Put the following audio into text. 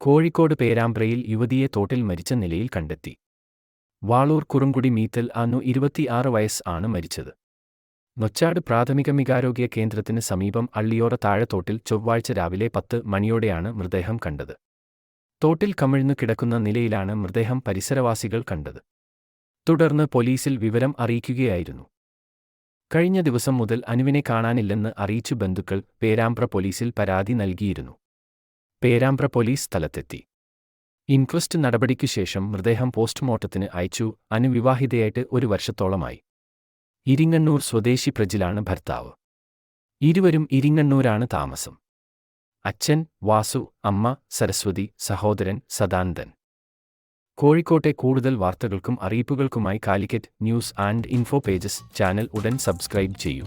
കോഴിക്കോട് പേരാമ്പ്രയിൽ യുവതിയെ തോട്ടിൽ മരിച്ച നിലയിൽ കണ്ടെത്തി. വാളൂർ കുറുങ്കുടി മീത്തൽ അന്നു ഇരുപത്തിയാറ് വയസ്സ് ആണ് മരിച്ചത്. നൊച്ചാട് പ്രാഥമിക മികാരോഗ്യ കേന്ദ്രത്തിന് സമീപം അള്ളിയോറ താഴെത്തോട്ടിൽ ചൊവ്വാഴ്ച രാവിലെ പത്ത് മണിയോടെയാണ് മൃതദേഹം കണ്ടത്. തോട്ടിൽ കമിഴ്ന്നു കിടക്കുന്ന നിലയിലാണ് മൃതദേഹം പരിസരവാസികൾ കണ്ടത്. തുടർന്ന് പോലീസിൽ വിവരം അറിയിക്കുകയായിരുന്നു. കഴിഞ്ഞ ദിവസം മുതൽ അനുവിനെ കാണാനില്ലെന്ന് അറിയിച്ചു ബന്ധുക്കൾ പേരാമ്പ്ര പോലീസിൽ പരാതി നൽകിയിരുന്നു. പേരാമ്പ്ര പോലീസ് സ്ഥലത്തെത്തി. ഇൻക്വസ്റ്റ് നടപടിക്കു ശേഷം മൃതദേഹം പോസ്റ്റ്മോർട്ടത്തിന് അയച്ചു അനുവിവാഹിതയായിട്ട് ഒരു വർഷത്തോളമായി. ഇരിങ്ങണ്ണൂർ സ്വദേശി പ്രജിലാണ് ഭർത്താവ്. ഇരുവരും ഇരിങ്ങണ്ണൂരാണ് താമസം. അച്ഛൻ വാസു അമ്മ സരസ്വതി സഹോദരൻ സദാനന്ദൻ. കോഴിക്കോട്ടെ കൂടുതൽ വാർത്തകൾക്കും അറിയിപ്പുകൾക്കുമായി Calicut news and info pages channel ഉടൻ സബ്സ്ക്രൈബ് ചെയ്യൂ.